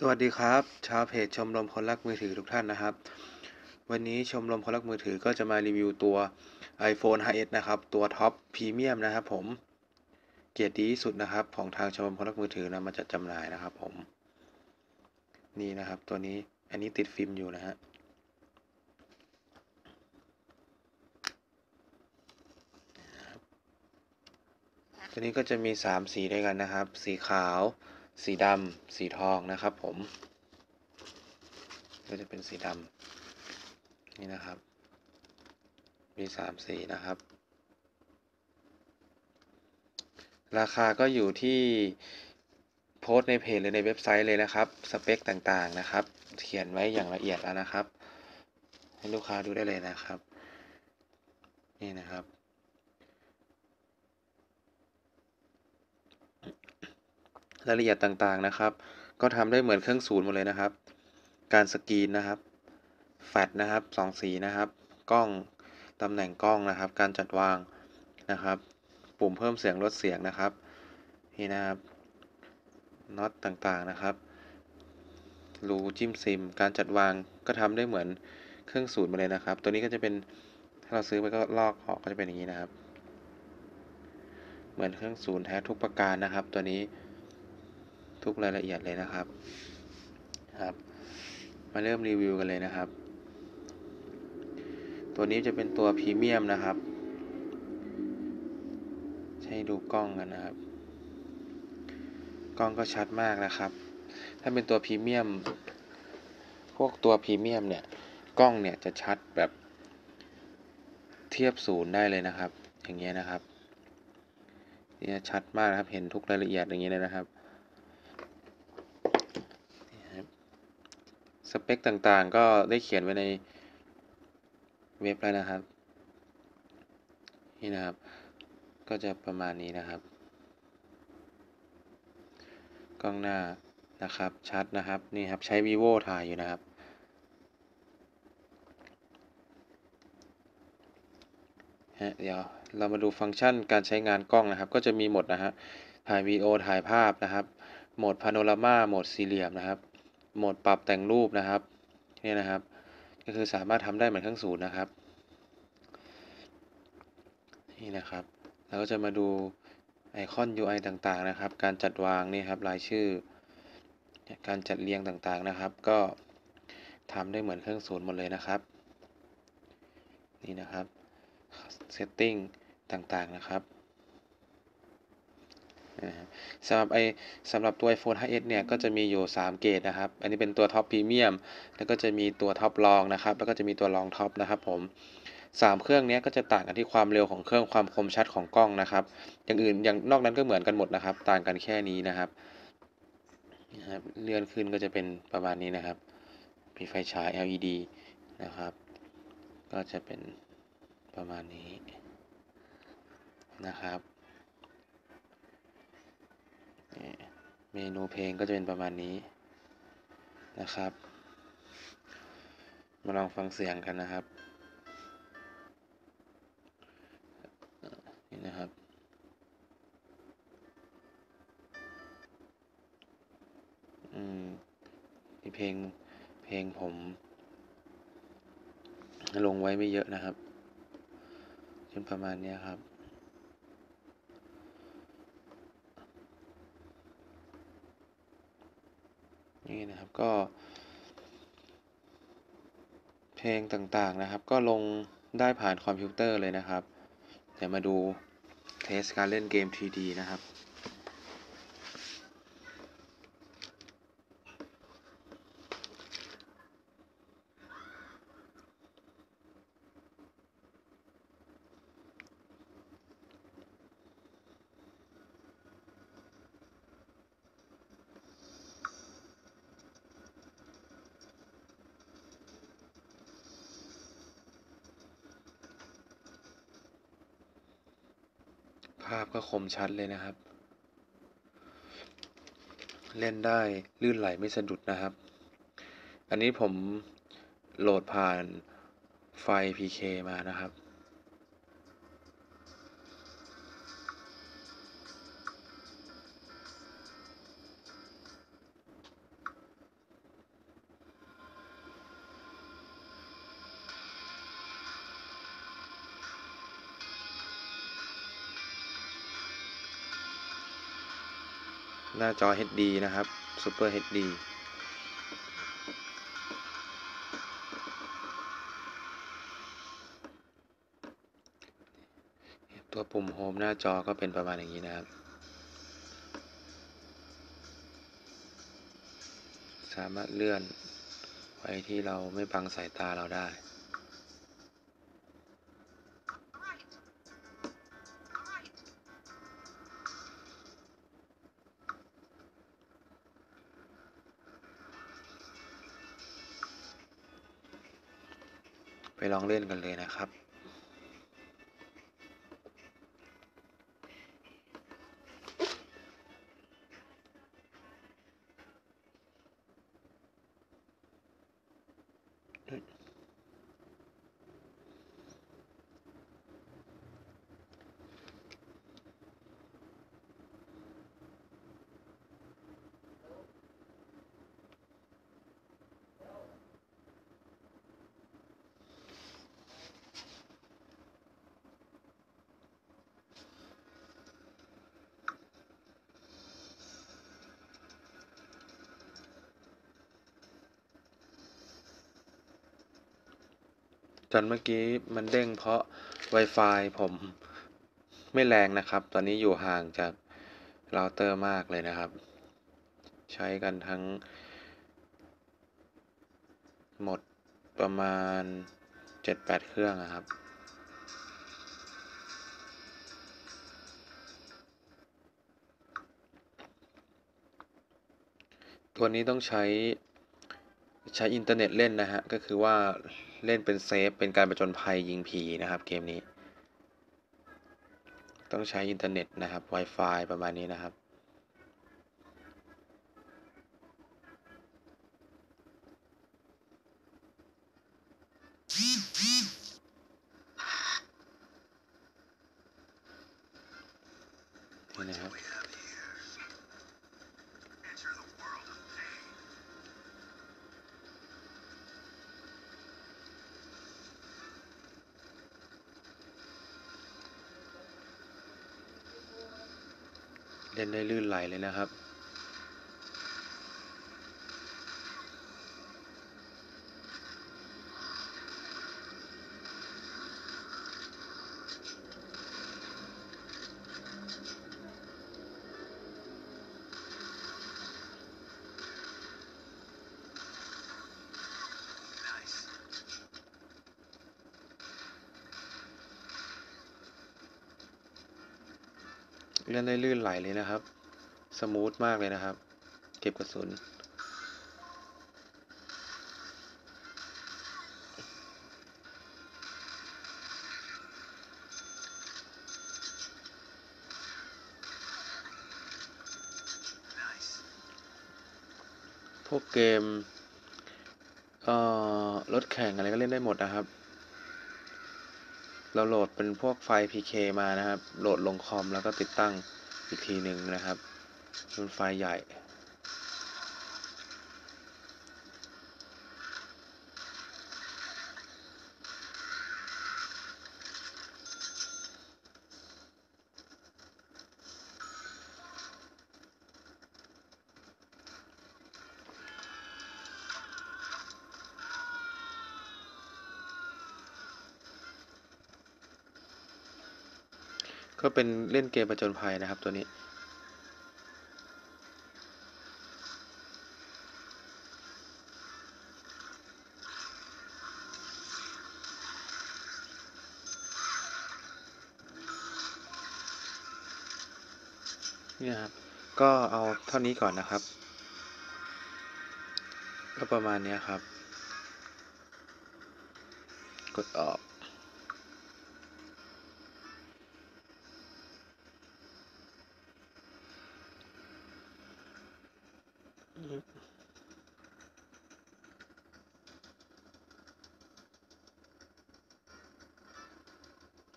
สวัสดีครับ ชาวเพจชมรมคนรักมือถือทุกท่านนะครับ วันนี้ชมรมคนรักมือถือก็จะมารีวิวตัว iPhone 5s นะครับ ตัวท็อปพรีเมียมนะครับผม เกียรติดีที่สุดนะครับ ของทางชมรมคนรักมือถือนะมาจัดจำหน่ายนะครับ ผม นี่นะครับ ตัวนี้อันนี้ติดฟิล์มอยู่นะฮะตัวนี้ก็จะมี 3 สีด้วยกันนะครับ สีขาว สีดำสีทองนะครับ ผมก็จะเป็นสีดำนี่นะครับ มีสามสีนะครับ ราคาก็อยู่ที่โพสต์ในเพจหรือในเว็บไซต์เลยนะครับ สเปคต่างๆนะครับ เขียนไว้อย่างละเอียดแล้วนะครับ ให้ลูกค้าดูได้เลยนะครับ นี่นะครับ รายละเอียดต่างๆนะครับ ก็ทำได้เหมือนเครื่องศูนย์หมดเลยนะครับ การสกรีนนะครับแฟลชนะครับสองสีนะครับ กล้องตำแหน่งกล้องนะครับ การจัดวางนะครับ ปุ่มเพิ่มเสียงลดเสียงนะครับนี่นะครับน็อตต่างๆนะครับรูจิ้มซิม การจัดวางก็ทำได้เหมือนเครื่องศูนย์มาเลยนะครับ ตัวนี้ก็จะเป็นถ้าเราซื้อไปก็ลอกออกก็จะเป็นอย่างนี้นะครับ เหมือนเครื่องศูนย์แท้ทุกประการนะครับ ตัวนี้ ทุกรายละเอียดเลยนะครับครับ มาเริ่มรีวิวกันเลยนะครับ ตัวนี้จะเป็นตัวพรีเมียมนะครับให้ดูกล้องกันนะครับ กล้องก็ชัดมากนะครับ ถ้าเป็นตัวพรีเมียม พวกตัวพรีเมียมเนี่ย กล้องเนี่ยจะชัดแบบเทียบศูนย์ได้เลยนะครับ อย่างเงี้ยนะครับนี่ชัดมากนะครับ เห็นทุกรายละเอียดอย่างเงี้ยเลยนะครับ สเปคต่างๆ ก็ได้เขียนไว้ในเว็บแล้วนะครับ นี่นะครับ ก็จะประมาณนี้นะครับ กล้องหน้านะครับ ชัดนะครับ นี่ครับ ใช้ vivo ถ่ายอยู่นะครับ ฮะ เดี๋ยวเรามาดูฟังก์ชันการใช้งานกล้องนะครับ ก็จะมีหมดนะฮะ ถ่ายวีดีโอถ่ายภาพนะครับ โหมดพาโนรามา โหมดสี่เหลี่ยมนะครับ โหมดปรับแต่งรูปนะครับนี่นะครับ ก็คือสามารถทำได้เหมือนเครื่องศูนย์นะครับ นี่นะครับเราก็จะมาดูไอคอน UI ต่างๆนะครับ การจัดวางนี่ครับรายชื่อ การจัดเรียงต่างๆนะครับ ก็ทำได้เหมือนเครื่องศูนย์หมดเลยนะครับ นี่นะครับ setting ต่างๆนะครับ สำหรับไอสำหรับตัว iPhone 5s เนี่ยก็จะมีอยู่ 3 เกรดนะครับ อันนี้เป็นตัวท็อปพรีเมียมแล้วก็จะมีตัวท็อปรองนะครับ แล้วก็จะมีตัวรองท็อปนะครับผม3 เครื่องนี้ก็จะต่างกันที่ความเร็วของเครื่องความคมชัดของกล้องนะครับ อย่างอื่นอย่างนอกนั้นก็เหมือนกันหมดนะครับ ต่างกันแค่นี้นะครับนะครับเลื่อนขึ้นก็จะเป็นประมาณนี้นะครับมีไฟฉาย LED นะครับ ก็จะเป็นประมาณนี้นะครับ เมนูเพลงก็จะเป็นประมาณนี้นะครับ มาลองฟังเสียงกันนะครับ นี่นะครับอืมมีเพลงเพลงผม ลงไว้ไม่เยอะนะครับเป็นประมาณนี้ครับ นี่นะครับก็ เพลงต่างๆนะครับ ก็ลงได้ผ่านคอมพิวเตอร์เลยนะครับ เดี๋ยวมาดูเทสการเล่นเกม 3D นะครับาพก็คมชัดเลยนะครับ เล่นได้ลื่นไหลไม่สะดุดนะครับ อันนี้ผมโหลดผ่านไฟล์ PK มานะครับ น้าจอ HD นะครับ Super HD ตัวปุ่มโฮมหน้าจอก็เป็นประมาณอย่างนี้นะครับ สามารถเลื่อนไว้ที่เราไม่บังสายตาเราได้ ลองเล่นกันเลยนะครับ จนเมื่อกี้มันเด้งเพราะ Wi-Fi ผมไม่แรงนะครับ ตอนนี้อยู่ห่างจากเราเตอร์มากเลยนะครับ ใช้กันทั้ง หมดประมาณ 7-8 เครื่องอะครับตัวนี้ต้องใช้ใช้อินเทอร์เน็ตเล่นนะฮะ ก็คือว่า เล่นเป็นเซฟ เป็นการประจนภัยยิงผีนะครับ เกมนี้ ต้องใช้อินเทอร์เน็ตนะครับ Wi-Fi ประมาณนี้นะครับ เล่นได้ลื่นไหลเลยนะครับ เล่นได้ลื่นไหลเลยนะครับ สมูทมากเลยนะครับ เก็บกระสุน พวกเกมเอ่อรถแข่งอะไรก็เล่นได้หมดนะครับ เราโหลดเป็นพวกไฟล์ PK มานะครับ โหลดลงคอมแล้วก็ติดตั้งอีกทีหนึ่งนะครับเป็นไฟล์ใหญ่ เป็นเล่นเกมประจนภัยนะครับตัวนี้นี่ครับ ก็เอาเท่านี้ก่อนนะครับ ก็ประมาณนี้ครับ กดออก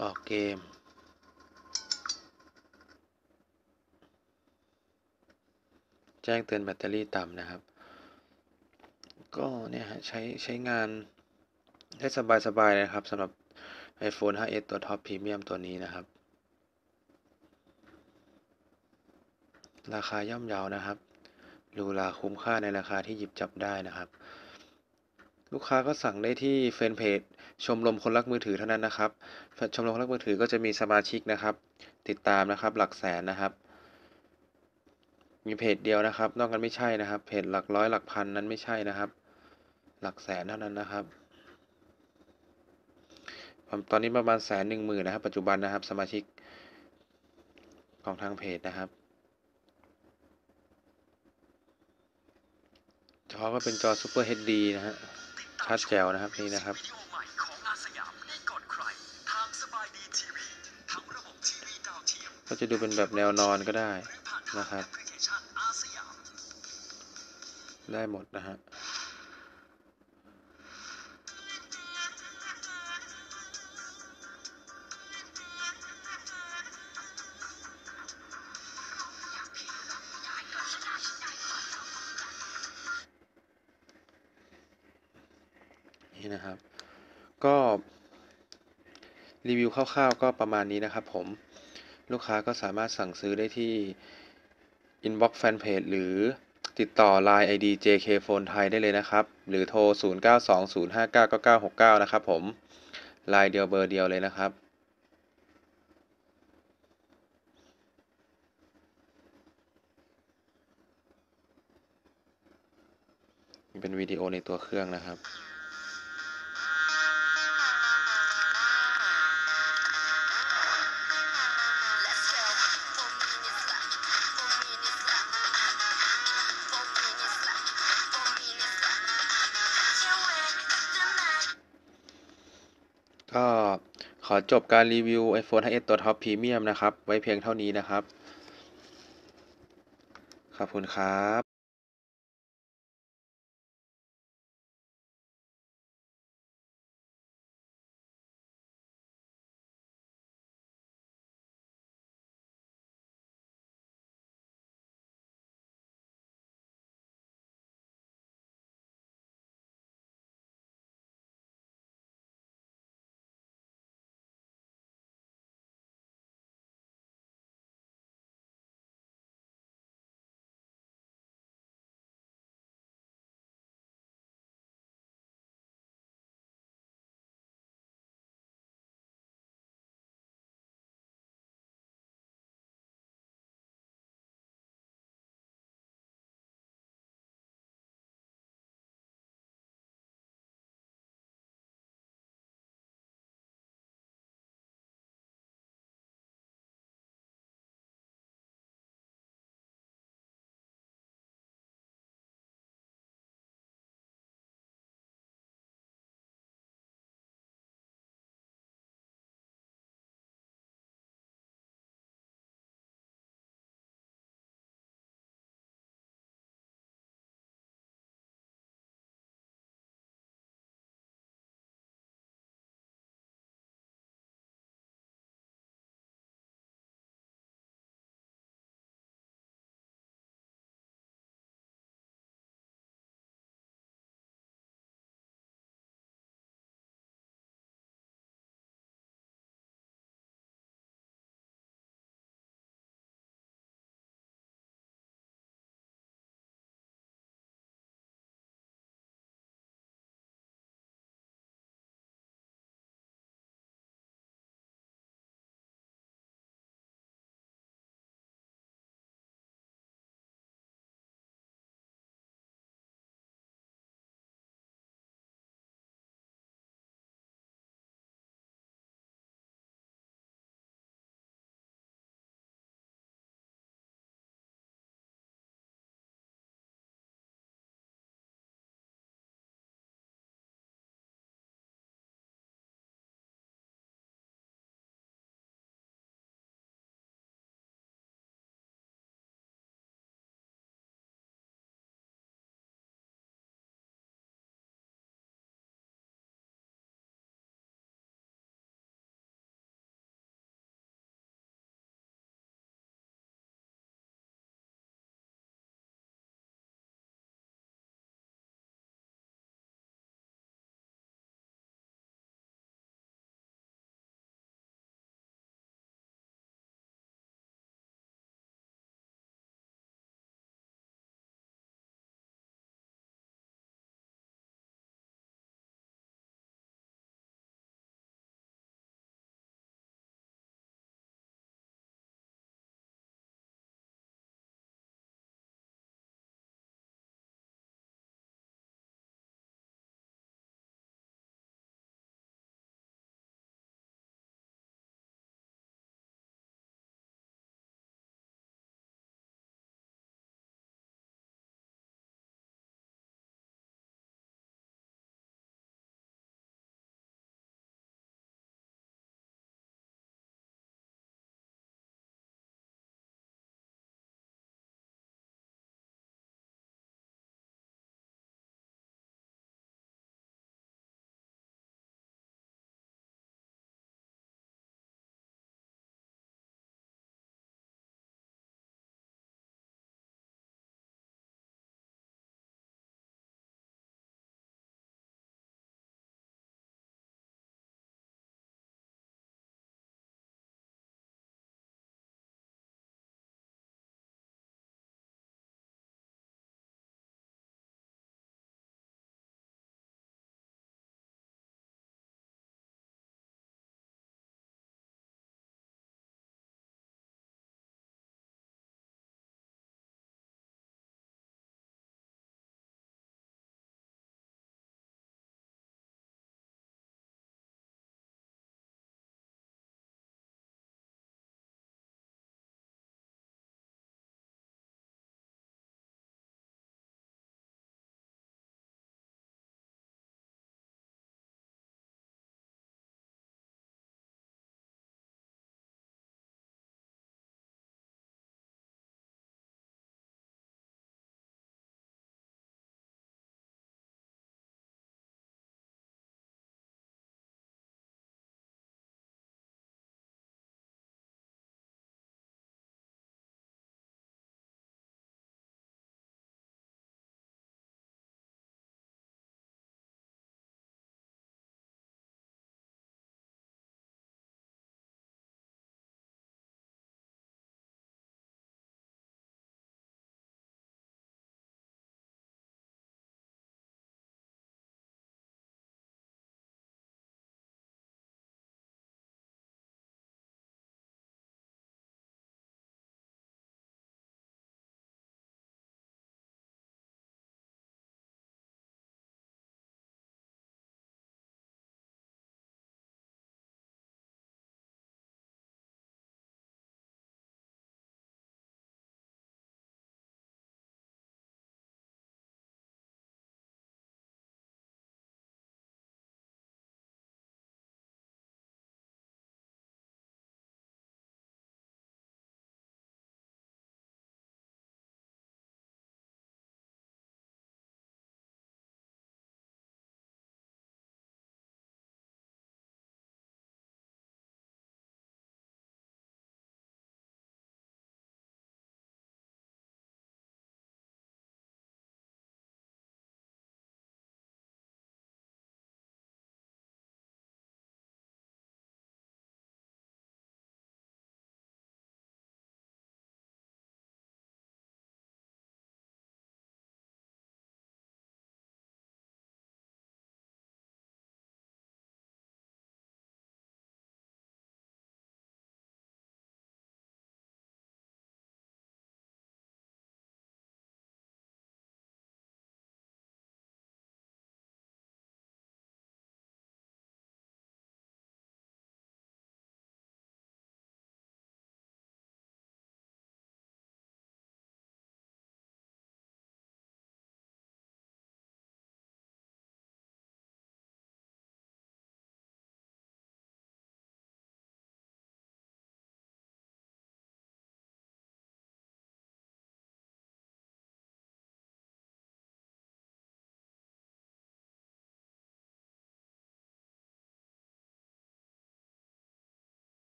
ออกเกม แจ้งเตือนแบตเตอรี่ต่ำนะครับ ก็เนี่ยฮะใช้ใช้งานได้สบายๆเลยนะครับสำหรับ iPhone 5s ตัวท็อปพรีเมียมตัวนี้นะครับ ราคาย่อมเยานะครับหรูหราคุ้มค่าในราคาที่หยิบจับได้นะครับ ลูกค้าก็สั่งได้ที่แฟนเพจชมรมคนรักมือถือเท่านั้นนะครับ ชมรมคนรักมือถือก็จะมีสมาชิกนะครับ ติดตามนะครับหลักแสนนะครับ มีเพจเดียวนะครับ นอกนั้นไม่ใช่นะครับ เพจหลักร้อยหลักพันนั้นไม่ใช่นะครับ หลักแสนเท่านั้นนะครับ ตอนนี้ประมาณแสนหนึ่งหมื่นนะครับ ปัจจุบันนะครับ สมาชิกของทางเพจนะครับ จอก็เป็นจอ Super HD นะฮะ ชัดแจ๋วนะครับนี่นะครับก็จะดูเป็นแบบแนวนอนก็ได้นะครับ ได้หมดนะฮะนี่นะครับ ก็รีวิวคร่าวๆก็ประมาณนี้นะครับผมลูกค้าก็สามารถสั่งซื้อได้ที่ inbox fanpage หรือ ติดต่อ Line ID JK Phone ไทยได้เลยนะครับ หรือโทร 0920599969 นะครับผมลายเดียวเบอร์เดียวเลยนะครับ เป็นวิดีโอในตัวเครื่องนะครับ ก็ขอจบการรีวิว iPhone 5s ตัวท็อปพรีเมียมนะครับ ไว้เพียงเท่านี้นะครับ ขอบคุณครับ